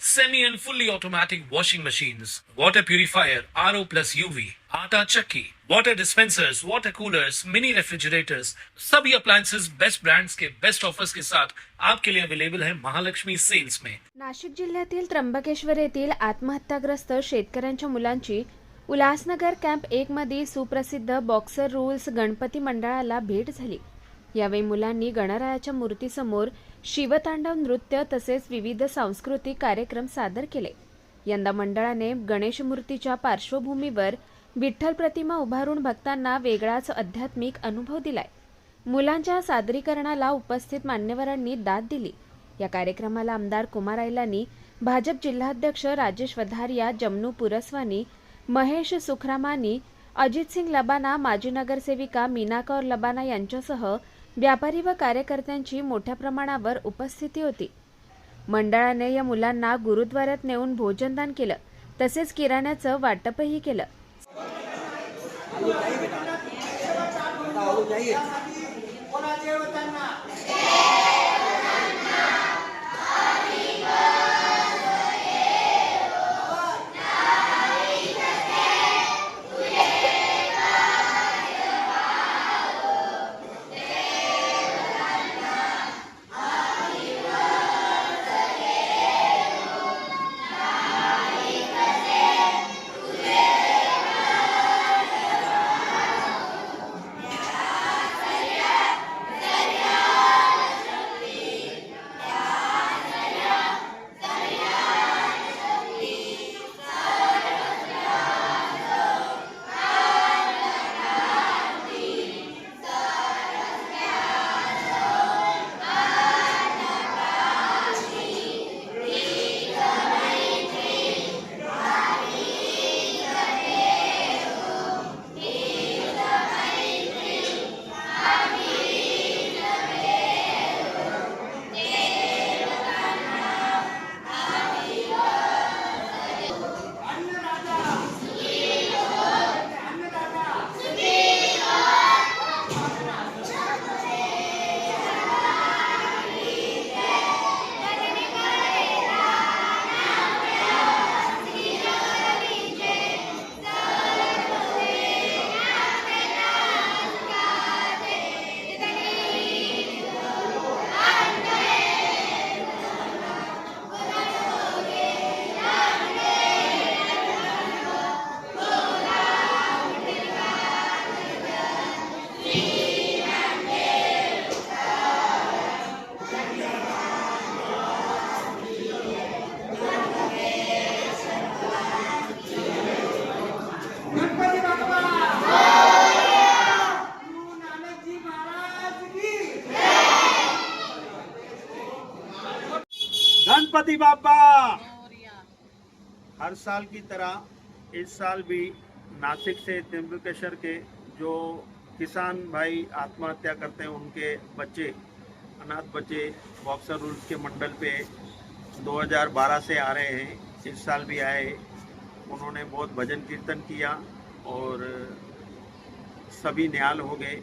semi and fully automatic washing machines, water purifier, RO plus UV, atta chakki, water dispensers, water coolers, mini refrigerators, सभी appliances. Best brands के best offers के साथ आपके लिए available है Mahalakshmi sales में नाशिक जिल्ह्यातील त्र्यंबकेश्वर येथील आत्महत्याग्रस्त शेतकऱ्यांच्या मुलांची उल्हासनगर कॅम्प एक मध्ये सुप्रसिद्ध बॉक्सर रूल्स गणपती मंडळाला भेट झाली. यावेळी मुलांनी गणरायाच्या मूर्तीसमोर शिवतांडव नृत्य तसेच विविध सांस्कृतिक कार्यक्रम सादर केले. यंदा मंडळाने गणेश मूर्तीच्या पार्श्वभूमीवर विठ्ठल प्रतिमा उभारून भक्तांना वेगळाच आध्यात्मिक अनुभव दिलाय. मुलांच्या सादरीकरणाला उपस्थित मान्यवरांनी दाद दिली. या कार्यक्रमाला आमदार कुमार आयलानी भाजप जिल्हाध्यक्ष राजेश वधारिया जमनू पुरस्वानी महेश सुखरामानी अजित सिंग लबाना माजी नगरसेविका मीना कौर लबाना यांच्यासह व्यापारी व कार्यकर्त्यांची मोठ्या प्रमाणावर उपस्थिती होती. मंडळाने या मुलांना गुरुद्वाऱ्यात नेऊन भोजनदान केलं. तसेच किराण्याचं वाटपही केलं. गणपती गणपति बापा हर साल की तरह इस साल भी नासिक से त्रिम्बकेश्वर के जो किसान भाई आत्महत्या करते हैं, उनके बच्चे, अनाथ बच्चे, बॉक्सर रूल्स के मंडल पे 2012 से आ रहे हैं। इस साल भी आए। उन्होंने बहुत भजन कीर्तन किया और सभी न्याल हो गए।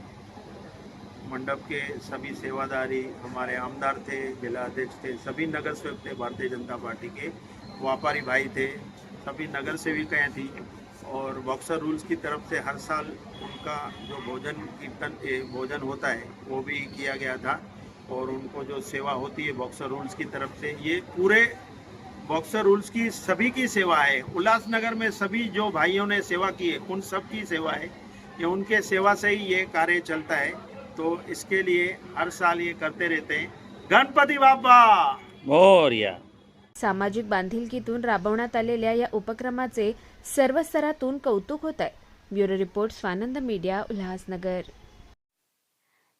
मंडप के सभी सेवादारी हमारे आमदार थे, जिला अध्यक्ष थे, सभी नगर सेवक थे, भारतीय जनता पार्टी के व्यापारी भाई थे, सभी नगर सेविकाएँ थी। और बॉक्सर रूल्स की तरफ़ से हर साल उनका जो भोजन कीर्तन भोजन होता है, वो भी किया गया था। और उनको जो सेवा होती है बॉक्सर रूल्स की तरफ़ से, ये पूरे बॉक्सर रूल्स की सभी की सेवा है। उल्लासनगर में सभी जो भाइयों ने सेवा की है, उन सब की सेवा है। ये उनके सेवा से ही ये कार्य चलता है। तो इसके लिए हर साल ये करते रहते हैं। गणपति बाबा! मोर्या। सामाजिक बांधिलकीतून राबवण्यात आलेल्या या उपक्रमाचे सर्व स्तरातून कौतुक होत आहे. Bureau report Swanand media Ulhasnagar.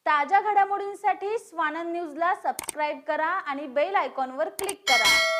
ताज्या घडामोडींसाठी स्वानंद न्यूजला सबस्क्राईब करा आणि बेल आयकॉनवर क्लिक करा.